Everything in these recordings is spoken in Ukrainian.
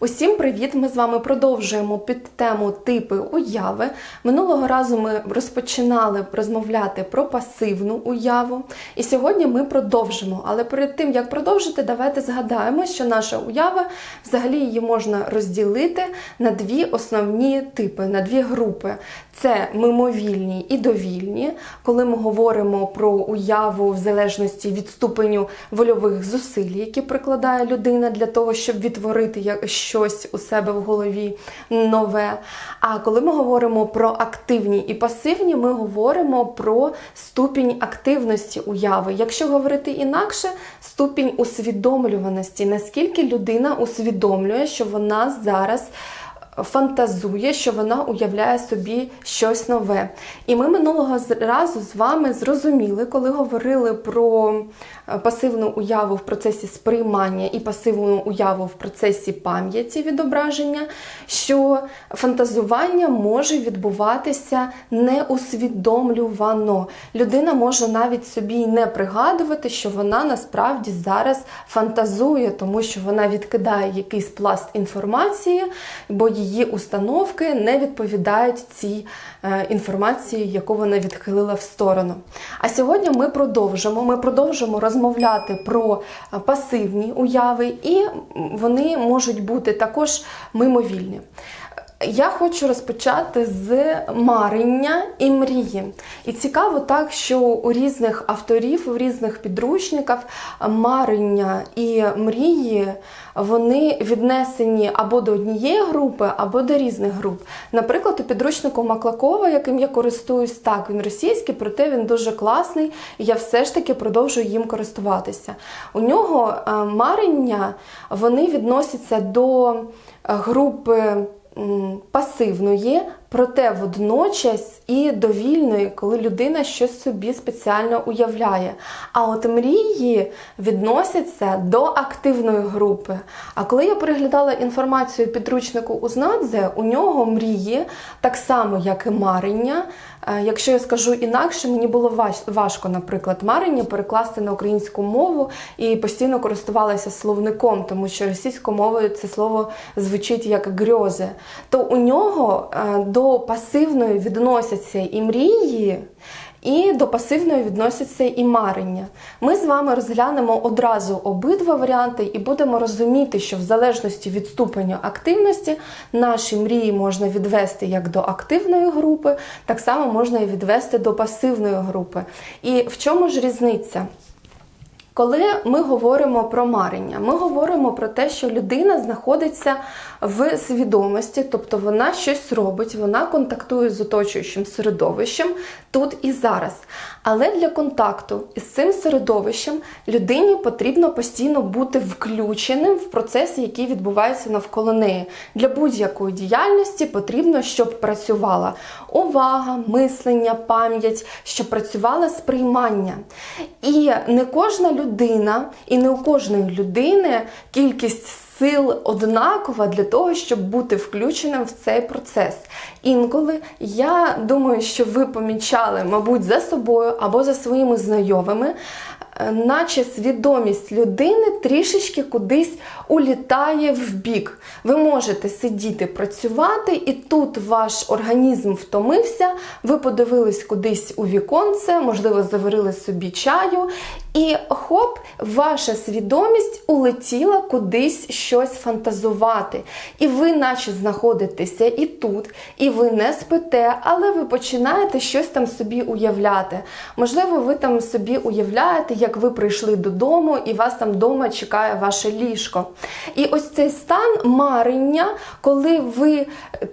Усім привіт! Ми з вами продовжуємо під тему типи уяви. Минулого разу ми розпочинали розмовляти про пасивну уяву, і сьогодні ми продовжимо. Але перед тим як продовжити, давайте згадаємо, що наша уява взагалі її можна розділити на дві основні типи, на дві групи. Це мимовільні і довільні, коли ми говоримо про уяву в залежності від ступеню вольових зусиль, які прикладає людина для того, щоб відтворити як- щось у себе в голові нове. А коли ми говоримо про активні і пасивні, ми говоримо про ступінь активності уяви. Якщо говорити інакше, ступінь усвідомлюваності, наскільки людина усвідомлює, що вона зараз фантазує, що вона уявляє собі щось нове. І ми минулого разу з вами зрозуміли, коли говорили про е, пасивну уяву в процесі сприймання і пасивну уяву в процесі пам'яті відображення, що фантазування може відбуватися неусвідомлювано. Людина може навіть собі не пригадувати, що вона насправді зараз фантазує, тому що вона відкидає якийсь пласт інформації, бо її установки не відповідають цій е, інформації, яку вона відхилила в сторону. А сьогодні ми продовжимо. Ми продовжимо розмовляти про е, пасивні уяви, і вони можуть бути також мимовільні. Я хочу розпочати з марення і мрії. І цікаво так, що у різних авторів, у різних підручників марення і мрії вони віднесені або до однієї групи, або до різних груп. Наприклад, у підручнику Маклакова, яким я користуюсь, так, він російський, проте він дуже класний, і я все ж таки продовжую їм користуватися. У нього е, марення вони відносяться до е, групи пасивної, проте водночас і довільної, коли людина щось собі спеціально уявляє. А от мрії відносяться до активної групи. А коли я переглядала інформацію підручнику Узнадзе, у нього мрії, так само, як і марення. Е, Якщо я скажу інакше, мені було важ- важко, наприклад, марення перекласти на українську мову і постійно користувалася словником, тому що російською мовою це слово звучить як грьози. То у нього е, до пасивної відносяться і мрії. І до пасивної відносяться і марення. Ми з вами розглянемо одразу обидва варіанти і будемо розуміти, що в залежності від ступеню активності наші мрії можна відвести як до активної групи, так само можна і відвести до пасивної групи. І в чому ж різниця? Коли ми говоримо про марення, ми говоримо про те, що людина знаходиться в свідомості, тобто вона щось робить, вона контактує з оточуючим середовищем тут і зараз. Але для контакту із цим середовищем людині потрібно постійно бути включеним в процеси, які відбуваються навколо неї. Для будь-якої діяльності потрібно, щоб працювала увага, мислення, пам'ять, щоб працювало сприймання. І не кожна людина, і не у кожної людини кількість сил однакова для того, щоб бути включеним в цей процес. Інколи я думаю, що ви помічали, мабуть, за собою або за своїми знайомими, е, наче свідомість людини трішечки кудись улітає в бік. Ви можете сидіти, працювати, і тут ваш організм втомився, ви подивились кудись у віконце, можливо, заварили собі чаю, і хоп, ваша свідомість улетіла кудись щось фантазувати. І ви, наче знаходитеся і тут, і ви не спите, але ви починаєте щось там собі уявляти. Можливо, ви там собі уявляєте, як ви прийшли додому, і вас там вдома чекає ваше ліжко. І ось цей стан марення, коли ви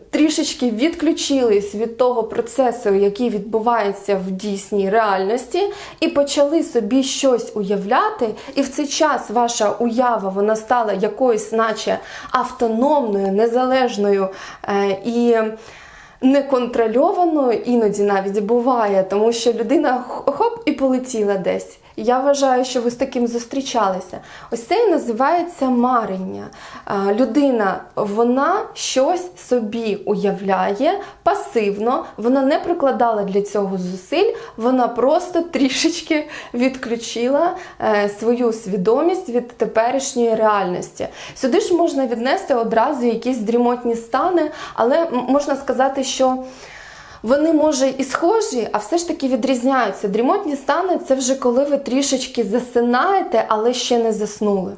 трішечки відключились від того процесу, який відбувається в дійсній реальності, і почали собі щось уявляти, і в цей час ваша уява вона стала якоюсь, наче автономною, незалежною е, і. Неконтрольованою іноді навіть буває, тому що людина хоп і полетіла десь. Я вважаю, що ви з таким зустрічалися. Ось це і називається марення. Людина вона щось собі уявляє пасивно, вона не прикладала для цього зусиль, вона просто трішечки відключила е, свою свідомість від теперішньої реальності. Сюди ж можна віднести одразу якісь дрімотні стани, але можна сказати, що. Вони може і схожі, а все ж таки відрізняються. Дрімотні стани це вже коли ви трішечки засинаєте, але ще не заснули.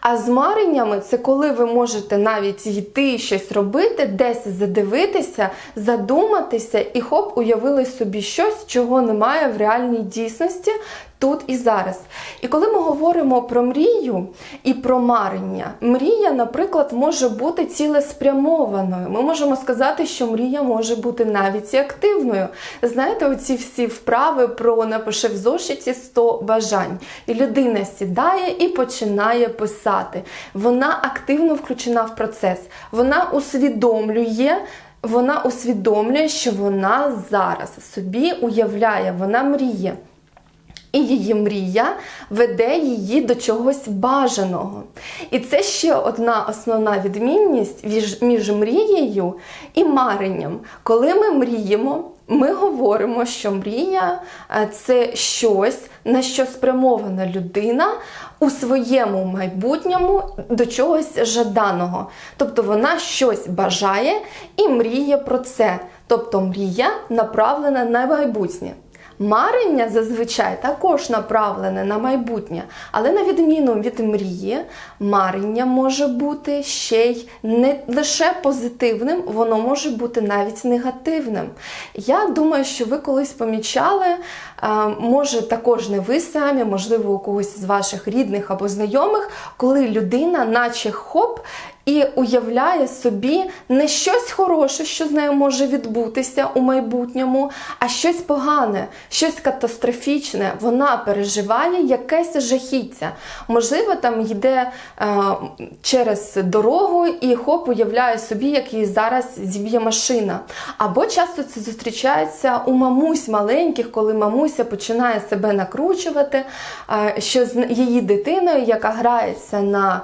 А з мареннями це коли ви можете навіть йти щось робити, десь задивитися, задуматися і хоп, уявили собі щось, чого немає в реальній дійсності тут і зараз. І коли ми говоримо про мрію і про марення, мрія, наприклад, може бути цілеспрямованою. Ми можемо сказати, що мрія може бути навіть і активною. Знаєте, оці всі вправи про напиши в зошиті 100 бажань. І людина сідає і починає писати. Вона активно включена в процес. Вона усвідомлює. Вона усвідомлює, що вона зараз собі уявляє, вона мріє. І її мрія веде її до чогось бажаного. І це ще одна основна відмінність між, мрією і маренням. Коли ми мріємо, ми говоримо, що мрія е, це щось, на що спрямована людина у своєму майбутньому до чогось жаданого. Тобто вона щось бажає і мріє про це. Тобто мрія направлена на майбутнє. Марення зазвичай також направлене на майбутнє, але на відміну від мрії, марення може бути ще й не лише позитивним, воно може бути навіть негативним. Я думаю, що ви колись помічали, може також не ви самі, можливо, у когось з ваших рідних або знайомих, коли людина, наче хоп, і уявляє собі не щось хороше, що з нею може відбутися у майбутньому, а щось погане, щось катастрофічне. Вона переживає якесь жахіття. Можливо, там йде е, через дорогу і хоп, уявляє собі, як її зараз зіб'є машина. Або часто це зустрічається у мамусь маленьких, коли мамуся починає себе накручувати, е, що з її дитиною, яка грається на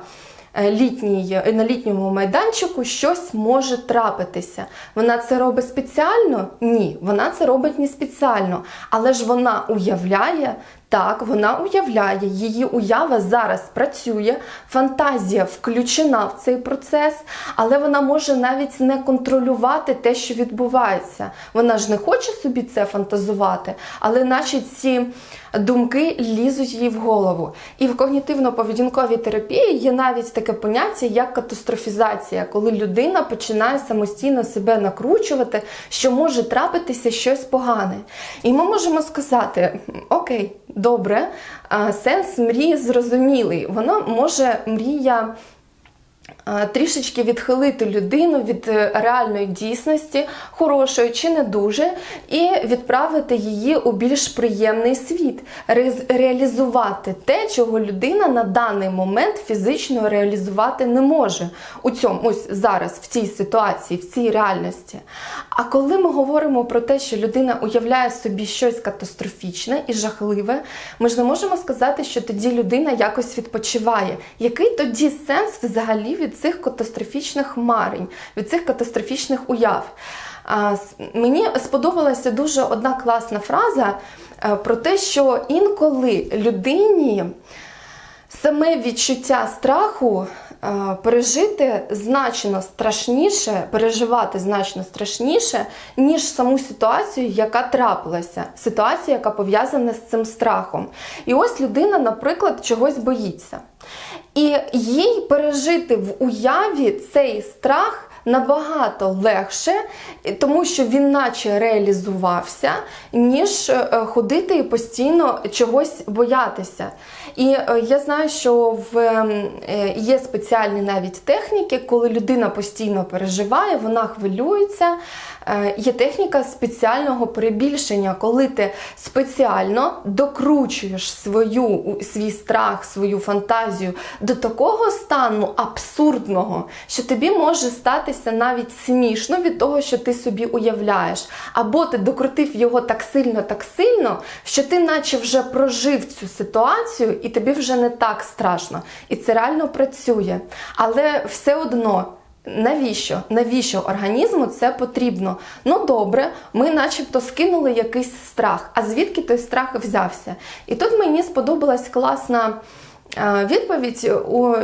літній, на літньому майданчику щось може трапитися. Вона це робить спеціально? Ні, вона це робить не спеціально. Але ж вона уявляє, так, вона уявляє, її уява зараз працює, фантазія включена в цей процес, але вона може навіть не контролювати те, що відбувається. Вона ж не хоче собі це фантазувати, але наче ці думки лізуть їй в голову. І в когнітивно-поведінковій терапії є навіть таке поняття, як катастрофізація, коли людина починає самостійно себе накручувати, що може трапитися щось погане. І ми можемо сказати: окей, добре, сенс мрії зрозумілий. Вона може мрія. А, Трішечки відхилити людину від е, реальної дійсності, хорошої чи не дуже, і відправити її у більш приємний світ, Ре- реалізувати те, чого людина на даний момент фізично реалізувати не може у цьому ось зараз, в цій ситуації, в цій реальності. А коли ми говоримо про те, що людина уявляє собі щось катастрофічне і жахливе, ми ж не можемо сказати, що тоді людина якось відпочиває. Який тоді сенс взагалі від цих катастрофічних марень, від цих катастрофічних уяв? Мені сподобалася дуже одна класна фраза е, про те, що інколи людині саме відчуття страху е, пережити значно страшніше, переживати значно страшніше, ніж саму ситуацію, яка трапилася, ситуація, яка пов'язана з цим страхом. І ось людина, наприклад, чогось боїться. І їй пережити в уяві цей страх. Набагато легше, тому що він наче реалізувався, ніж е, ходити і постійно чогось боятися. І е, я знаю, що в е, є спеціальні навіть техніки, коли людина постійно переживає, вона хвилюється. Є техніка спеціального перебільшення, коли ти спеціально докручуєш свою, свій страх, свою фантазію до такого стану абсурдного, що тобі може стати здаватися навіть смішно від того, що ти собі уявляєш. Або ти докрутив його так сильно, так сильно, що ти наче вже прожив цю ситуацію, і тобі вже не так страшно. І це реально працює. Але все одно. Навіщо? Навіщо організму це потрібно? Ну добре, ми начебто скинули якийсь страх. А звідки той страх взявся? І тут мені сподобалась класна відповідь у,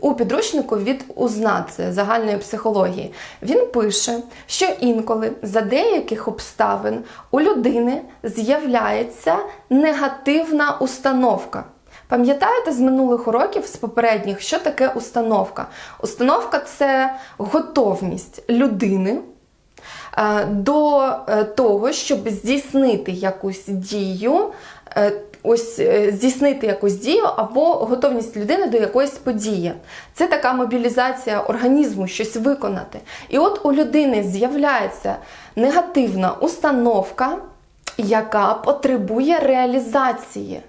у підручнику від УЗНА, це загальної психології. Він пише, що інколи за деяких обставин у людини з'являється негативна установка. Пам'ятаєте з минулих уроків, з попередніх, що таке установка? Установка це готовність людини е, до е, того, щоб здійснити якусь дію, е, ось е, здійснити якусь дію або готовність людини до якоїсь події. Це така мобілізація організму, щось виконати. І от у людини з'являється негативна установка, яка потребує реалізації.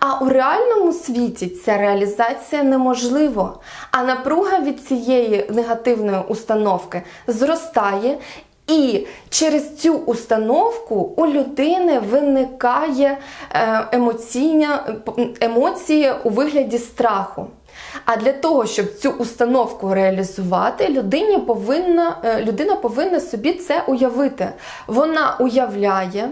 А у реальному світі ця реалізація неможлива. А напруга від цієї негативної установки зростає, і через цю установку у людини виникає е, емоційня, емоції у вигляді страху. А для того, щоб цю установку реалізувати, людині повинна, е, людина повинна собі це уявити. Вона уявляє.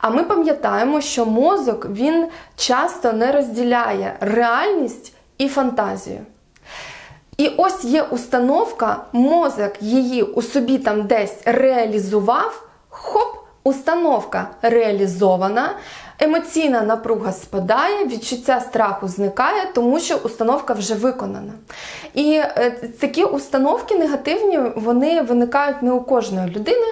А ми пам'ятаємо, що мозок він часто не розділяє реальність і фантазію. І ось є установка, мозок її у собі там десь реалізував, хоп, установка реалізована, емоційна напруга спадає, відчуття страху зникає, тому що установка вже виконана. І е, такі установки негативні вони виникають не у кожної людини.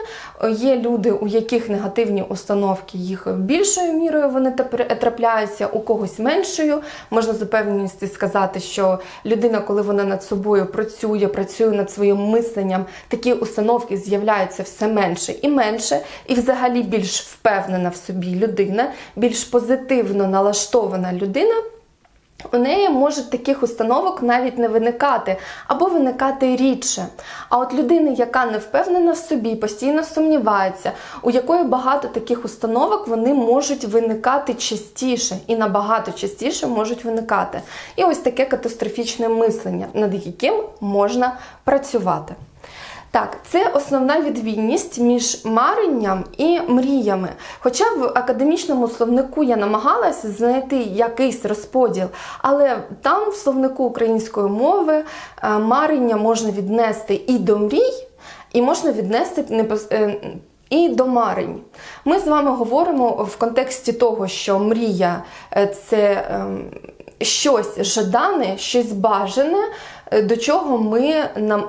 Є люди, у яких негативні установки їх більшою мірою вони трапляються, у когось меншою. Можна з упевненістю сказати, що людина, коли вона над собою працює, працює над своїм мисленням, такі установки з'являються все менше і менше, і взагалі більш впевнена в собі людина, більш позитивно налаштована людина. У неї може таких установок навіть не виникати або виникати рідше. А от людина, яка не впевнена в собі, постійно сумнівається, у якої багато таких установок вони можуть виникати частіше і набагато частіше можуть виникати. І ось таке катастрофічне мислення, над яким можна працювати. Так, це основна відмінність між маренням і мріями. Хоча в академічному словнику я намагалася знайти якийсь розподіл, але там в словнику української мови е, марення можна віднести і до мрій, і можна віднести е, і до марень. Ми з вами говоримо в контексті того, що мрія е, це ем, щось жадане, щось бажане. Е, до чого ми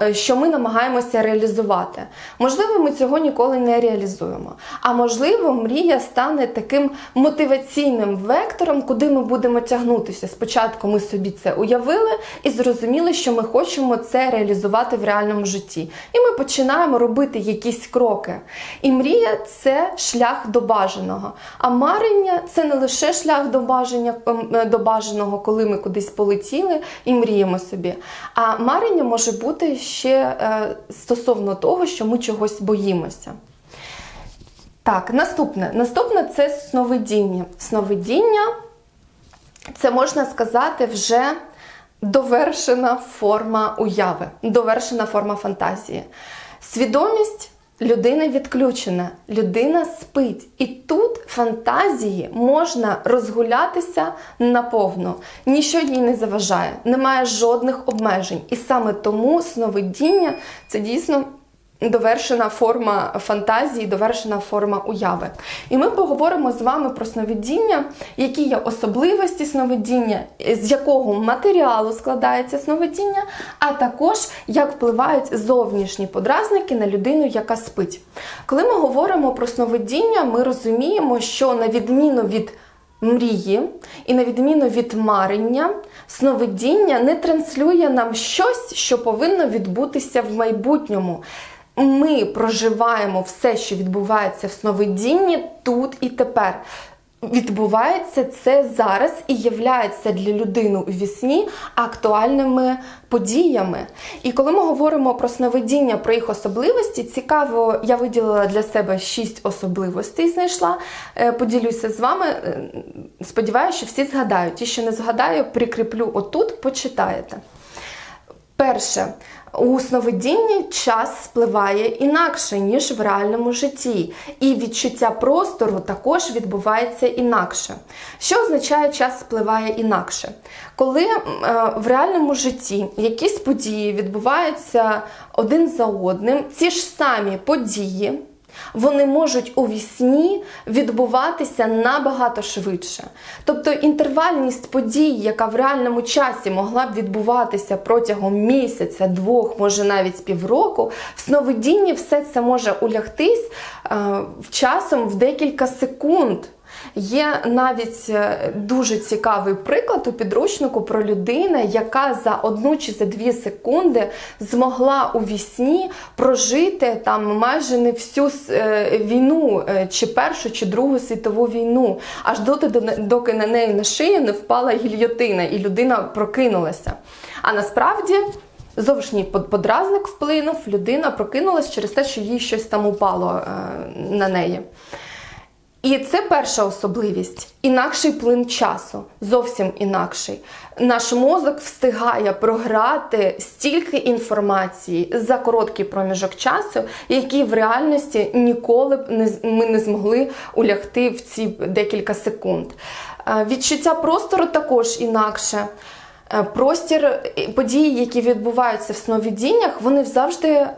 е, що ми намагаємося реалізувати. Можливо, ми цього ніколи не реалізуємо. А можливо, мрія стане таким мотиваційним вектором, куди ми будемо тягнутися. Спочатку ми собі це уявили і зрозуміли, що ми хочемо це реалізувати в реальному житті. І ми починаємо робити якісь кроки. І мрія це шлях до бажаного. А марення це не лише шлях до бажання ем, до бажаного, коли ми кудись полетіли і мріємо собі. А марення може бути ще е, стосовно того, що ми чогось боїмося. Так, наступне. Наступне це сновидіння. Сновидіння це можна сказати вже довершена форма уяви, довершена форма фантазії. Свідомість Людина відключена, людина спить. І тут фантазії можна розгулятися наповно. Ніщо їй не заважає, немає жодних обмежень. І саме тому сновидіння це дійсно довершена форма фантазії, довершена форма уяви. І ми поговоримо з вами про сновидіння, які є особливості сновидіння, з якого матеріалу складається сновидіння, а також як впливають зовнішні подразники на людину, яка спить. Коли ми говоримо про сновидіння, ми розуміємо, що на відміну від Мрії, і на відміну від марення, сновидіння не транслює нам щось, що повинно відбутися в майбутньому ми проживаємо все, що відбувається в сновидінні тут і тепер. відбувається це зараз і являється для людини у вісні актуальними подіями. І коли ми говоримо про сновидіння, про їх особливості, цікаво, я виділила для себе шість особливостей, знайшла. Е, Поділюся з вами. Е, Сподіваюся, що всі згадають. Ті, що не згадаю, прикріплю отут, почитаєте. Перше, у сновидінні час спливає інакше, ніж в реальному житті, і відчуття простору також відбувається інакше. Що означає час спливає інакше? Коли е, в реальному житті якісь події відбуваються один за одним, ці ж самі події. Вони можуть у вісні відбуватися набагато швидше. Тобто інтервальність подій, яка в реальному часі могла б відбуватися протягом місяця, двох, може навіть півроку, в сновидінні все це може улягтись е, часом в декілька секунд. Є навіть е, дуже цікавий приклад у підручнику про людину, яка за одну чи за дві секунди змогла у вісні прожити там майже не всю е, війну, е, чи Першу, чи Другу світову війну, аж доти, доки на неї на шию не впала гільйотина, і людина прокинулася. А насправді. Зовнішній подразник вплинув, людина прокинулась через те, що їй щось там упало на неї. І це перша особливість. Інакший плин часу, зовсім інакший. Наш мозок встигає програти стільки інформації за короткий проміжок часу, який в реальності ніколи б не ми не змогли улягти в ці декілька секунд. Е, Відчуття простору також інакше. Е, Простір події, які відбуваються в сновидіннях, вони завжди е,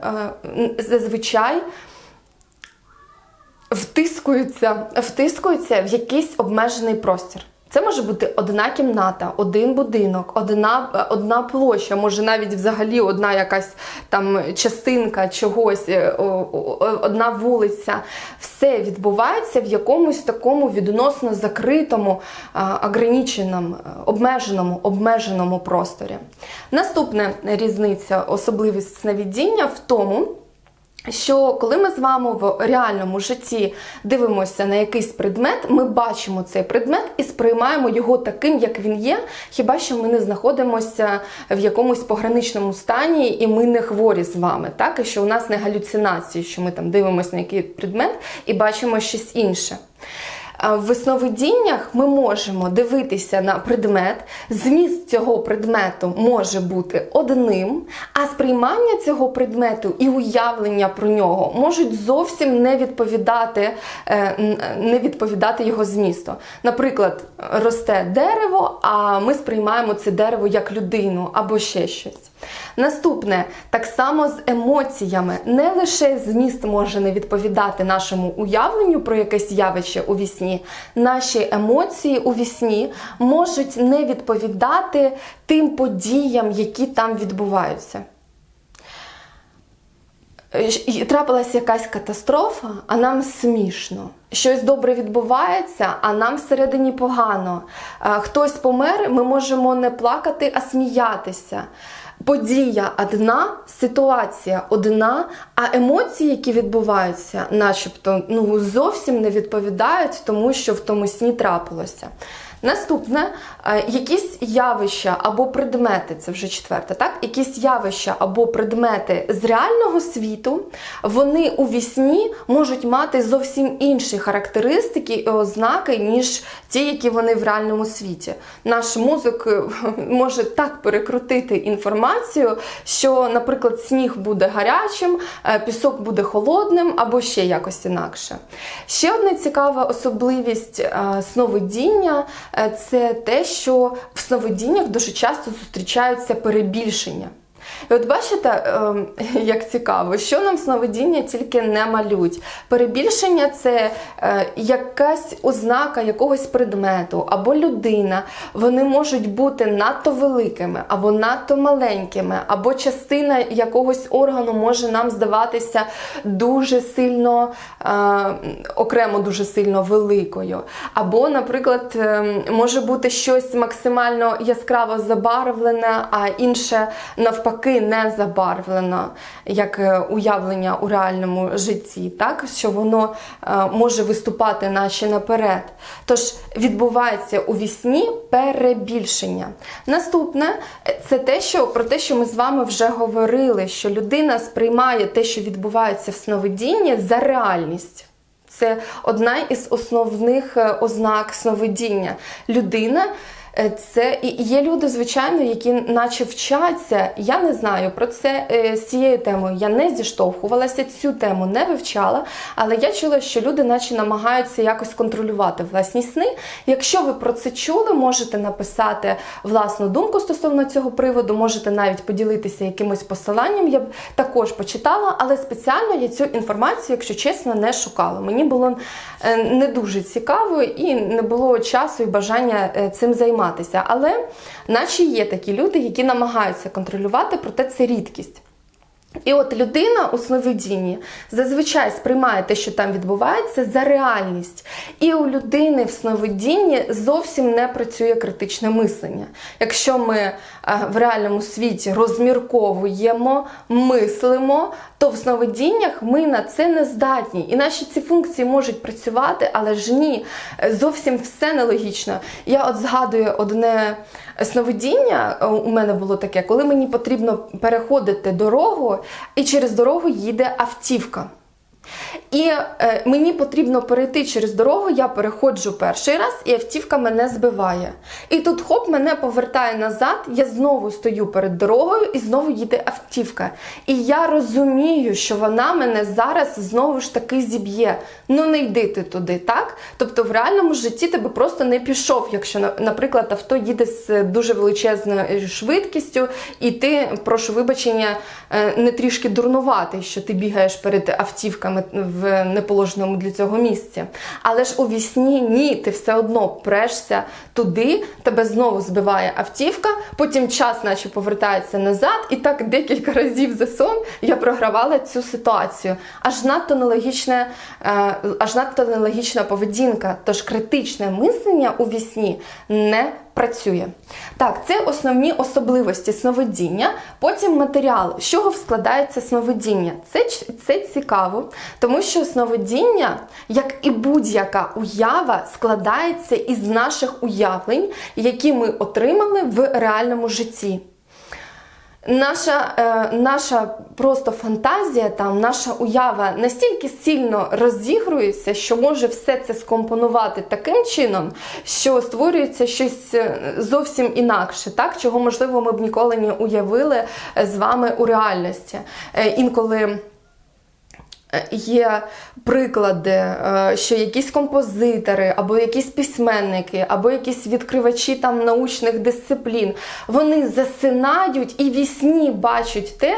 зазвичай втискуються, втискуються в якийсь обмежений простір. Це може бути одна кімната, один будинок, одна одна площа, може навіть взагалі одна якась там частинка чогось, е, одна вулиця. Все відбувається в якомусь такому відносно закритому, ограниченому, обмеженому, обмеженому просторі. Наступна різниця, особливість сновидіння в тому. Що коли ми з вами в реальному житті дивимося на якийсь предмет, ми бачимо цей предмет і сприймаємо його таким, як він є, хіба що ми не знаходимося в якомусь пограничному стані, і ми не хворі з вами, так і що у нас не галюцинації, що ми там дивимося на який предмет і бачимо щось інше. В сновидіннях ми можемо дивитися на предмет, зміст цього предмету може бути одним, а сприймання цього предмету і уявлення про нього можуть зовсім не відповідати, е, не відповідати його змісту. Наприклад, росте дерево, а ми сприймаємо це дерево як людину або ще щось. Наступне, так само з емоціями. Не лише зміст може не відповідати нашому уявленню про якесь явище у вісні, наші емоції у вісні можуть не відповідати тим подіям, які там відбуваються. Трапилася якась катастрофа, а нам смішно. Щось добре відбувається, а нам всередині погано. Хтось помер, ми можемо не плакати, а сміятися. Подія одна, ситуація одна, а емоції, які відбуваються, начебто, ну зовсім не відповідають тому, що в тому сні трапилося. Наступне, е, якісь явища або предмети, це вже четверте, так? Якісь явища або предмети з реального світу, вони у вісні можуть мати зовсім інші характеристики і ознаки, ніж ті, які вони в реальному світі. Наш мозок е, може так перекрутити інформацію, що, наприклад, сніг буде гарячим, е, пісок буде холодним або ще якось інакше. Ще одна цікава особливість сновидіння. Е, це те, що в сновидіннях дуже часто зустрічаються перебільшення. І от бачите, ем, як цікаво, що нам сновидіння тільки не малюють. Перебільшення це е, якась ознака якогось предмету або людина. Вони можуть бути надто великими, або надто маленькими, або частина якогось органу може нам здаватися дуже сильно, е, окремо дуже сильно великою. Або, наприклад, ем, може бути щось максимально яскраво забарвлене, а інше навпаки навпаки не забарвлено як е, уявлення у реальному житті, так що воно е, може виступати наче наперед. Тож відбувається у вісні перебільшення. Наступне е, це те, що про те, що ми з вами вже говорили, що людина сприймає те, що відбувається в сновидінні, за реальність. Це одна із основних ознак сновидіння. Людина. Е, Це і є люди, звичайно, які наче вчаться. Я не знаю про це е, з цією темою. Я не зіштовхувалася, цю тему не вивчала, але я чула, що люди, наче намагаються якось контролювати власні сни. Якщо ви про це чули, можете написати власну думку стосовно цього приводу, можете навіть поділитися якимось посиланням. Я б також почитала, але спеціально я цю інформацію, якщо чесно, не шукала. Мені було е, не дуже цікаво і не було часу і бажання цим займатися. Але, наче є такі люди, які намагаються контролювати, проте це рідкість. І от людина у сновидінні зазвичай сприймає те, що там відбувається, за реальність. І у людини в сновидінні зовсім не працює критичне мислення. Якщо ми в реальному світі розмірковуємо, мислимо, то в сновидіннях ми на це не здатні. І наші ці функції можуть працювати, але ж ні, е, зовсім все нелогічно. Я от згадую одне сновидіння, е, у мене було таке, коли мені потрібно переходити дорогу, і через дорогу їде автівка. І е, мені потрібно перейти через дорогу, я переходжу перший раз, і автівка мене збиває. І тут хоп, мене повертає назад, я знову стою перед дорогою і знову їде автівка. І я розумію, що вона мене зараз знову ж таки зіб'є. Ну не йди ти туди, так? Тобто в реальному житті тебе просто не пішов, якщо, наприклад, авто їде з дуже величезною швидкістю, і ти, прошу вибачення, е, не трішки дурнуватий, що ти бігаєш перед автівками в неположеному для цього місці. Але ж у вісні ні, ти все одно прешся туди, тебе знову збиває автівка, потім час, наче повертається назад, і так декілька разів за сон я програвала цю ситуацію. Аж надто нелогічне, е, аж надто нелогічна поведінка. Тож критичне мислення у вісні не працює. Так, це основні особливості сновидіння. Потім матеріал. З чого складається сновидіння? Це, це цікаво, тому що сновидіння, як і будь-яка уява, складається із наших уявлень, які ми отримали в реальному житті. Наша, е, наша просто фантазія, там, наша уява настільки сильно розігрується, що може все це скомпонувати таким чином, що створюється щось е, зовсім інакше, так? чого, можливо, ми б ніколи не уявили е, з вами у реальності. Е, інколи. Е, Є приклади, е, що якісь композитори, або якісь письменники, або якісь відкривачі там научних дисциплін, вони засинають і вісні бачать те,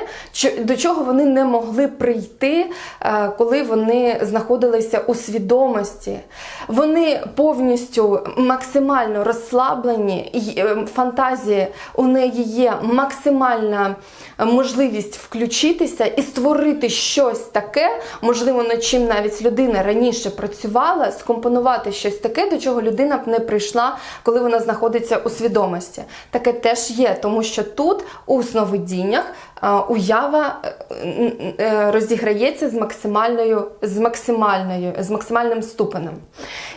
до чого вони не могли прийти, е, коли вони знаходилися у свідомості. Вони повністю максимально розслаблені, е, у неї є максимальна можливість включитися і створити щось таке, можливо, над чим навіть людина раніше працювала, скомпонувати щось таке, до чого людина б не прийшла, коли вона знаходиться у свідомості. Таке теж є, тому що тут у сновидіннях уява е, е, розіграється з максимальною, з максимальною, з максимальним ступенем.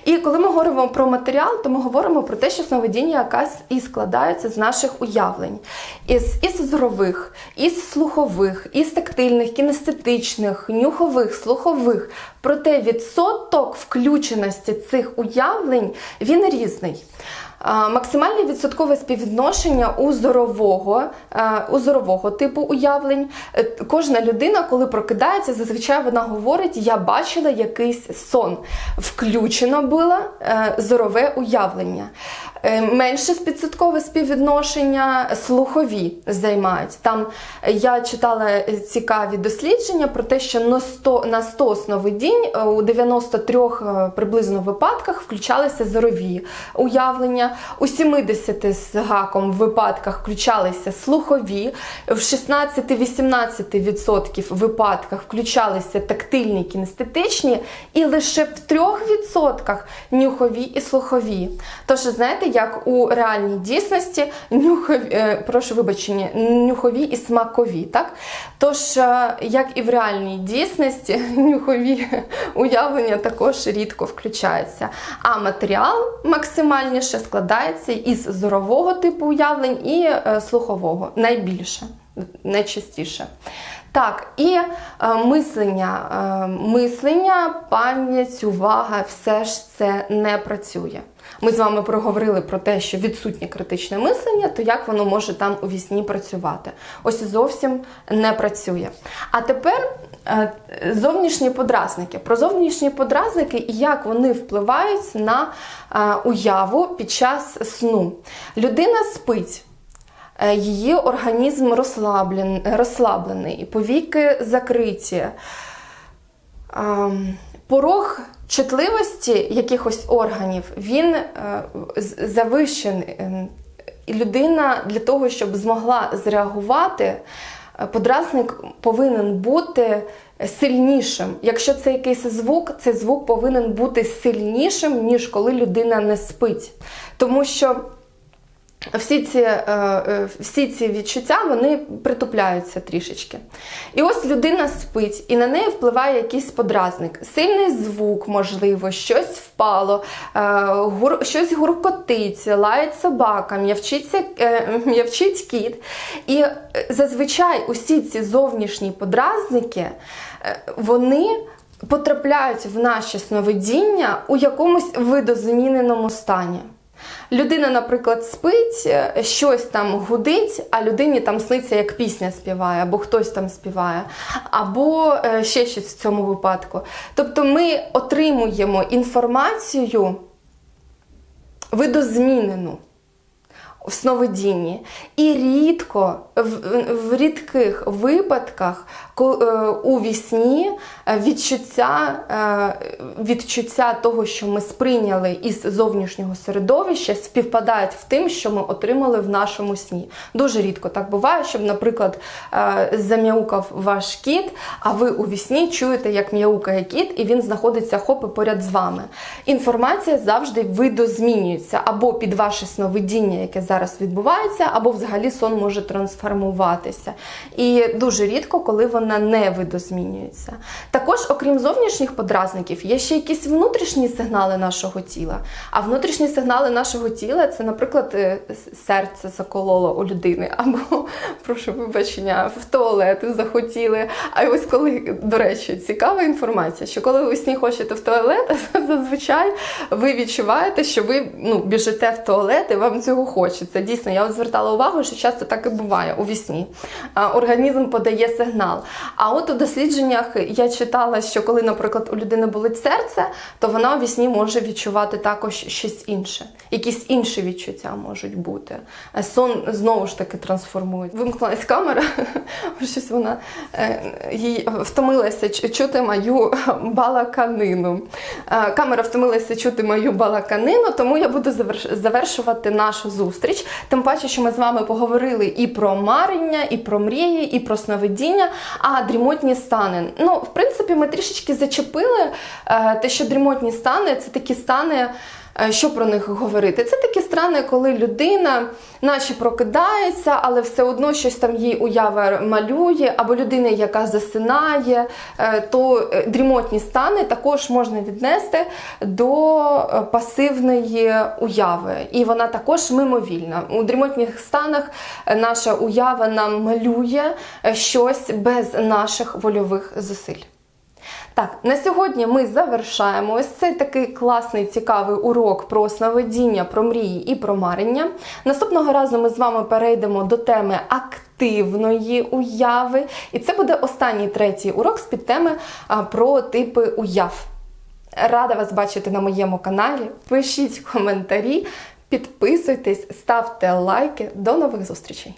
І коли ми говоримо про матеріал, то ми говоримо про те, що сновидіння якась і складається з наших уявлень, із, із зорових, із слухових, із тактильних, кінестетичних, нюхових, слухових. Проте відсоток включеності цих уявлень він різний. Максимальне відсоткове співвідношення у зорового, е, у зорового типу уявлень. Е, Кожна людина, коли прокидається, зазвичай вона говорить: Я бачила якийсь сон. Включено було е, зорове уявлення. Е, Менше відсоткове співвідношення слухові займають. Там е, я читала е, цікаві дослідження про те, що на 100, на 100 сновидінь у 93 е, приблизно випадках включалися зорові уявлення, у 70 з гаком випадках включалися слухові, в 16-18% випадках включалися тактильні кінестетичні, і лише в 3% нюхові і слухові. Тож, знаєте, знаєте, як у реальній дійсності нюхові, е, прошу вибачення, нюхові і смакові. Так? Тож, е, як і в реальній дійсності, нюхові уявлення також рідко включаються. А матеріал максимальніше складається із зорового типу уявлень і е, слухового найбільше, найчастіше. Так, і е, мислення, е, мислення, пам'ять, увага, все ж це не працює. Ми з вами проговорили про те, що відсутнє критичне мислення, то як воно може там у вісні працювати? Ось зовсім не працює. А тепер е, зовнішні подразники. Про зовнішні подразники і як вони впливають на е, уяву під час сну. Людина спить. Е, Її організм розслаблен, розслаблений, повіки закриті. Ем, Порог чутливості якихось органів він е, завищений. Ем, людина для того, щоб змогла зреагувати, е, подразник повинен бути сильнішим. Якщо це якийсь звук, цей звук повинен бути сильнішим, ніж коли людина не спить. Тому що всі ці, е, е, всі ці відчуття вони притупляються трішечки. І ось людина спить, і на неї впливає якийсь подразник. Сильний звук, можливо, щось впало, е, гур, щось гуркотить, лають собака, м'явчить кіт. І зазвичай усі ці зовнішні подразники, вони потрапляють в наше сновидіння у якомусь видозміненому стані. Людина, наприклад, спить, е, щось там гудить, а людині там сниться, як пісня співає, або хтось там співає, або е, ще щось в цьому випадку. Тобто ми отримуємо інформацію видозмінену в сновидінні. І рідко, в, в рідких випадках е, у вісні е, відчуття, е, відчуття того, що ми сприйняли із зовнішнього середовища, співпадають в тим, що ми отримали в нашому сні. Дуже рідко так буває, щоб, наприклад, зам'яукав ваш кіт, а ви у вісні чуєте, як м'яукає кіт, і він знаходиться хопи поряд з вами. Інформація завжди видозмінюється або під ваше сновидіння, яке зараз відбувається, або взагалі сон може трансформуватися. І дуже рідко, коли вона не видозмінюється. Також, окрім зовнішніх подразників, є ще якісь внутрішні сигнали нашого тіла. А внутрішні сигнали нашого тіла це, наприклад, е, серце закололо у людини, або, прошу вибачення, в туалет захотіли. А ось коли, до речі, цікава інформація, що коли ви сні хочете в туалет, зазвичай ви відчуваєте, що ви ну, біжите в туалет і вам цього хочеться. Дійсно, я от звертала увагу, що часто так і буває у вісні. Організм подає сигнал. А от у дослідженнях я читала, що коли, наприклад, у людини болить серце, то вона у вісні може відчувати також щось інше. Якісь інші відчуття можуть бути. Е, Сон знову ж таки трансформує. Вимкнулась камера, щось вона е, їй втомилася чути мою балаканину. Е, Камера втомилася чути мою балаканину, тому я буду завершувати нашу зустріч. Тим паче, що ми з вами поговорили і про марення, і про мрії, і про сновидіння, а дрімотні стани. Ну, в принципі, ми трішечки зачепили е, те, що дрімотні стани це такі стани. Е, Що про них говорити? Це такі стани, коли людина наче прокидається, але все одно щось там їй уява малює, або людина, яка засинає, е, то е, дрімотні стани також можна віднести до пасивної уяви. І вона також мимовільна. У дрімотних станах наша уява нам малює щось без наших вольових зусиль. Так, на сьогодні ми завершаємо ось цей такий класний цікавий урок про сновидіння, про мрії і про марення. Наступного разу ми з вами перейдемо до теми активної уяви, і це буде останній третій урок з підтеми а, про типи уяв. Рада вас бачити на моєму каналі. Пишіть коментарі, підписуйтесь, ставте лайки. До нових зустрічей!